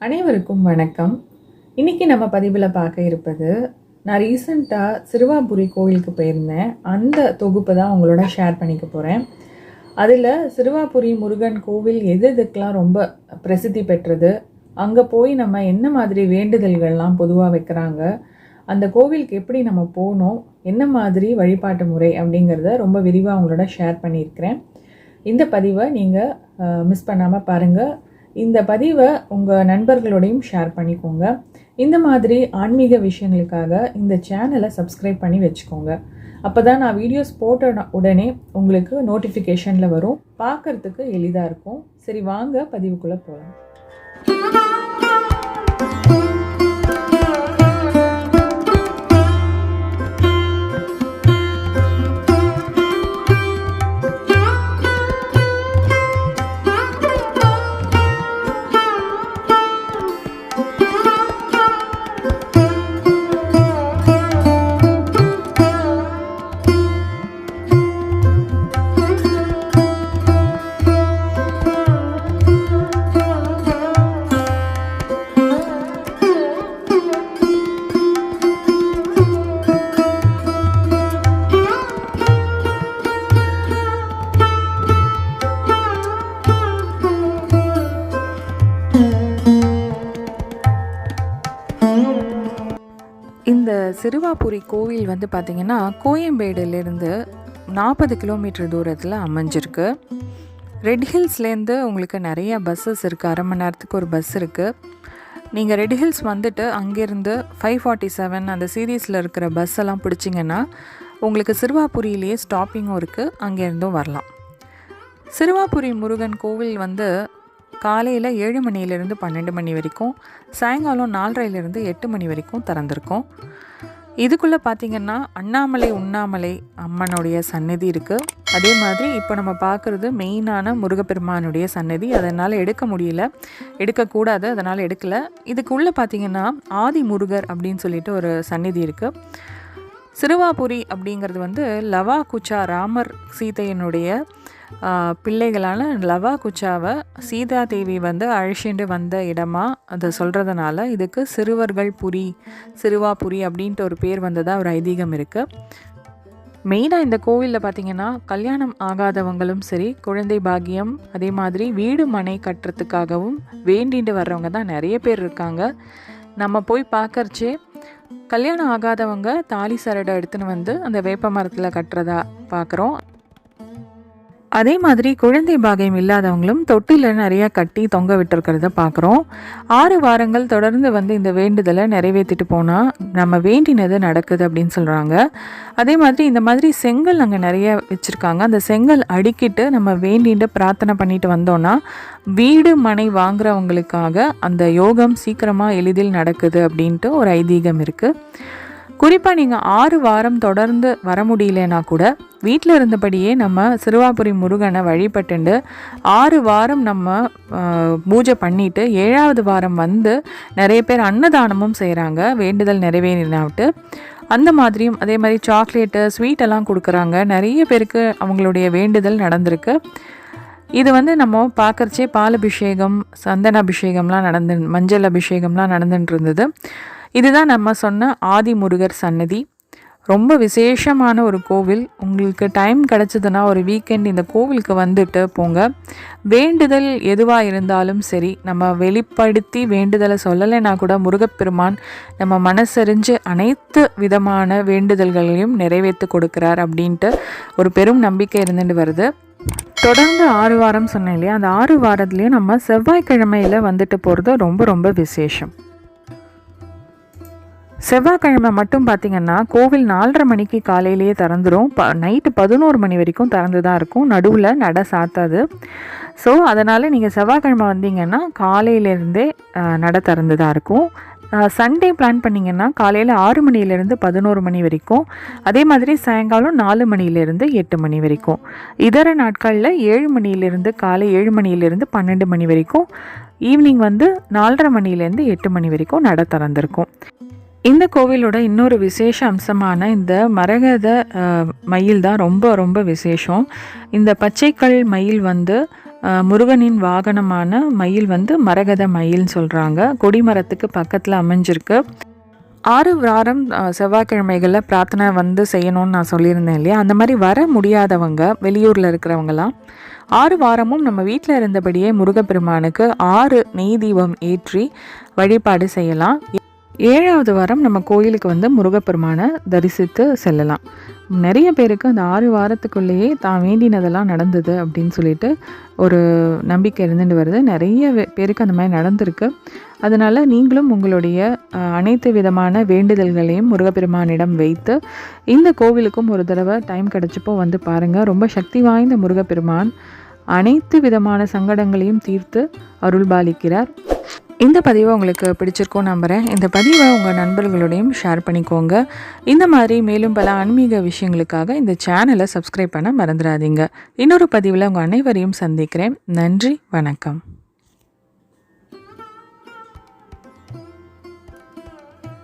அனைவருக்கும் வணக்கம். இன்றைக்கி நம்ம பதிவில் பார்க்க இருப்பது நான் ரீசண்டாக சிறுவாபுரி கோவிலுக்கு போயிருந்தேன். அந்த தொகுப்பு தான் உங்களோட ஷேர் பண்ணிக்க போகிறேன் அதில் சிறுவாபுரி முருகன் கோவில் எது எதுக்கெலாம் ரொம்ப பிரசித்தி பெற்றது அங்கே போய் நம்ம என்ன மாதிரி வேண்டுதல்கள்லாம் பொதுவாக வைக்கிறாங்க அந்த கோவிலுக்கு எப்படி நம்ம போகணும் என்ன மாதிரி வழிபாட்டு முறை அப்படிங்கிறத ரொம்ப விரிவாக உங்களோட ஷேர் பண்ணியிருக்கிறேன். இந்த பதிவை நீங்கள் மிஸ் பண்ணாமல் பாருங்கள் இந்த பதிவை உங்கள் நண்பர்களோடையும் ஷேர் பண்ணிக்கோங்க. இந்த மாதிரி ஆன்மீக விஷயங்களுக்காக இந்த சேனலை சப்ஸ்கிரைப் பண்ணி வச்சுக்கோங்க. அப்போ தான் நான் வீடியோஸ் போட்ட உடனே உங்களுக்கு நோட்டிஃபிகேஷனில் வரும். பார்க்கறதுக்கு எளிதாக இருக்கும். சரி வாங்க பதிவுக்குள்ளே போகலாம் இந்த சிறுவாபுரி கோவில் வந்து பார்த்திங்கன்னா கோயம்பேடுலேருந்து நாற்பது கிலோமீட்டர் தூரத்தில் அமைஞ்சிருக்கு. ரெட் ஹில்ஸ்லேருந்து உங்களுக்கு நிறைய பஸ்ஸஸ் இருக்குது அரை மணி நேரத்துக்கு ஒரு பஸ் இருக்குது நீங்கள் ரெட் ஹில்ஸ் வந்துட்டு அங்கேருந்து ஃபைவ் ஃபார்ட்டி செவன் அந்த சீரீஸில் இருக்கிற பஸ் எல்லாம் பிடிச்சிங்கன்னா உங்களுக்கு சிறுவாபுரியிலேயே ஸ்டாப்பிங்கும் இருக்குது அங்கேருந்தும் வரலாம். சிறுவாபுரி முருகன் கோவில் வந்து காலையில் ஏழு மணியிலேருந்து பன்னெண்டு மணி வரைக்கும் சாயங்காலம் நாலரைலேருந்து எட்டு மணி வரைக்கும் திறந்திருக்கும். இதுக்குள்ளே பார்த்திங்கன்னா அண்ணாமலை உண்ணாமலை அம்மனுடைய சன்னதி இருக்குது அதே மாதிரி இப்போ நம்ம பார்க்குறது மெயினான முருகப்பெருமானுடைய சன்னதி அதனால் எடுக்க முடியல. எடுக்கக்கூடாது அதனால் எடுக்கலை. இதுக்குள்ளே பார்த்திங்கன்னா ஆதி முருகர் அப்படின்னு சொல்லிட்டு ஒரு சன்னதி இருக்குது சிறுவாபுரி அப்படிங்கிறது வந்து லவா குச்சா ராமர் சீதையனுடைய பிள்ளைகளான லவா குச்சாவை சீதா தேவி வந்து அழிச்சிட்டு வந்த இடமா அதை சொல்கிறதுனால இதுக்கு சிறுவர்கள் புரி சிறுவாபுரி அப்படின்ட்டு ஒரு பேர் வந்ததாக ஒரு ஐதீகம் இருக்குது மெயினாக இந்த கோவிலில் பார்த்திங்கன்னா கல்யாணம் ஆகாதவங்களும் சரி குழந்தை பாக்கியம் அதே மாதிரி வீடு மனை கட்டுறதுக்காகவும் வேண்டிட்டு வர்றவங்க தான் நிறைய பேர் இருக்காங்க. நம்ம போய் பார்க்கறச்சே கல்யாணம் ஆகாதவங்க தாலி சரடை எடுத்துன்னு வந்து அந்த வேப்ப மரத்தில் கட்டுறதா பார்க்குறோம் அதே மாதிரி குழந்தை பாகியம் இல்லாதவங்களும் தொட்டில நிறைய கட்டி தொங்க விட்டுருக்கிறத பார்க்குறோம் ஆறு வாரங்கள் தொடர்ந்து வந்து இந்த வேண்டுதலை நிறைவேற்றிட்டு போனால் நம்ம வேண்டினது நடக்குது அப்படின்னு சொல்கிறாங்க அதே மாதிரி இந்த மாதிரி செங்கல் அங்கே நிறைய வச்சுருக்காங்க. அந்த செங்கல் அடுக்கிட்டு நம்ம வேண்டிட்டு பிரார்த்தனை பண்ணிட்டு வந்தோன்னா வீடு மனை வாங்குறவங்களுக்காக அந்த யோகம் சீக்கிரமாக எளிதில் நடக்குது அப்படின்ட்டு ஒரு ஐதீகம் இருக்குது குறிப்பாக நீங்கள் ஆறு வாரம் தொடர்ந்து வர முடியலனா கூட வீட்டில் இருந்தபடியே நம்ம சிறுவாபுரி முருகனை வழிபட்டுண்டு ஆறு வாரம் நம்ம பூஜை பண்ணிவிட்டு ஏழாவது வாரம் வந்து நிறைய பேர் அன்னதானமும் செய்கிறாங்க வேண்டுதல் நிறைவேறினாவிட்டு. அந்த மாதிரியும் அதே மாதிரி சாக்லேட்டு ஸ்வீட்டெல்லாம் கொடுக்குறாங்க. நிறைய பேருக்கு அவங்களுடைய வேண்டுதல் நடந்திருக்கு. இது வந்து நம்ம பார்க்குறச்சே பால் அபிஷேகம் சந்தன அபிஷேகம்லாம் நடந்து மஞ்சள் அபிஷேகம்லாம் நடந்துட்டு இருந்தது. இதுதான் நம்ம சொன்ன ஆதி முருகர் சன்னதி. ரொம்ப விசேஷமான ஒரு கோவில். உங்களுக்கு டைம் கிடச்சதுன்னா ஒரு வீக்கெண்ட் இந்த கோவிலுக்கு வந்துட்டு போங்க. வேண்டுதல் எதுவாக இருந்தாலும் சரி நம்ம வெளிப்படுத்தி வேண்டுதலை சொல்லலைன்னா கூட முருகப்பெருமான் நம்ம மனசறிஞ்சு அனைத்து விதமான வேண்டுதல்களையும் நிறைவேற்றி கொடுக்குறார் அப்படின்ட்டு ஒரு பெரும் நம்பிக்கை இருந்துட்டு வருது. தொடர்ந்து ஆறு வாரம் சொன்னேன் இல்லையா? அந்த ஆறு வாரத்துலேயும் நம்ம செவ்வாய்க்கிழமையில் வந்துட்டு போகிறது ரொம்ப ரொம்ப விசேஷம். செவ்வாய்க்கிழமை மட்டும் பார்த்திங்கன்னா கோவில் நாலரை மணிக்கு காலையிலேயே திறந்துடும் ப நைட்டு பதினோரு மணி வரைக்கும் திறந்து தான் இருக்கும். நடுவில் நட சாத்தாது. ஸோ அதனால் நீங்கள் செவ்வாய்க்கிழமை வந்தீங்கன்னா காலையிலேருந்தே நட திறந்து தான் இருக்கும் சண்டே பிளான் பண்ணிங்கன்னா காலையில் ஆறு மணிலேருந்து பதினோரு மணி வரைக்கும். அதே மாதிரி சாயங்காலம் நாலு மணிலேருந்து எட்டு மணி வரைக்கும். இதர நாட்களில் ஏழு மணிலேருந்து காலை ஏழு மணிலேருந்து பன்னெண்டு மணி வரைக்கும். ஈவினிங் வந்து நாலரை மணிலேருந்து எட்டு மணி வரைக்கும் நட திறந்திருக்கும். இந்த கோவிலோட இன்னொரு விசேஷ அம்சமான இந்த மரகத மயில் தான் ரொம்ப ரொம்ப விசேஷம். இந்த பச்சைக்கல் மயில் வந்து முருகனின் வாகனமான மயில் வந்து மரகத மயில்னு சொல்கிறாங்க கொடிமரத்துக்கு பக்கத்தில் அமைஞ்சிருக்கு. ஆறு வாரம் செவ்வாய்க்கிழமைகளில் பிரார்த்தனை வந்து செய்யணும்னு நான் சொல்லியிருந்தேன் இல்லையா? அந்த மாதிரி வர முடியாதவங்க வெளியூரில் இருக்கிறவங்களாம் ஆறு வாரமும் நம்ம வீட்டில் இருந்தபடியே முருகப்பெருமானுக்கு ஆறு நெய் தீபம் ஏற்றி வழிபாடு செய்யலாம். ஏழாவது வாரம் நம்ம கோயிலுக்கு வந்து முருகப்பெருமானை தரிசித்து செல்லலாம். நிறைய பேருக்கு அந்த ஆறு வாரத்துக்குள்ளேயே தான் வேண்டினதெல்லாம் நடந்தது அப்படின்னு சொல்லிட்டு ஒரு நம்பிக்கை இருந்துட்டு வருது. நிறைய பேருக்கு அந்த மாதிரி நடந்திருக்கு. அதனால் நீங்களும் உங்களுடைய அனைத்து விதமான வேண்டுதல்களையும் முருகப்பெருமானிடம் வைத்து இந்த கோவிலுக்கும் ஒரு தடவை டைம் கிடச்சப்போ வந்து பாருங்கள் ரொம்ப சக்தி வாய்ந்த முருகப்பெருமான் அனைத்து விதமான சங்கடங்களையும் தீர்த்து அருள்பாலிக்கிறார். இந்த பதிவை உங்களுக்கு பிடிச்சிருக்கோம் நம்புகிறேன் இந்த பதிவை உங்கள் நண்பர்களோடையும் ஷேர் பண்ணிக்கோங்க. இந்த மாதிரி மேலும் பல ஆன்மீக விஷயங்களுக்காக இந்த சேனலை சப்ஸ்கிரைப் பண்ண மறந்துடாதீங்க. இன்னொரு பதிவில் உங்கள் அனைவரையும் சந்திக்கிறேன். நன்றி வணக்கம்.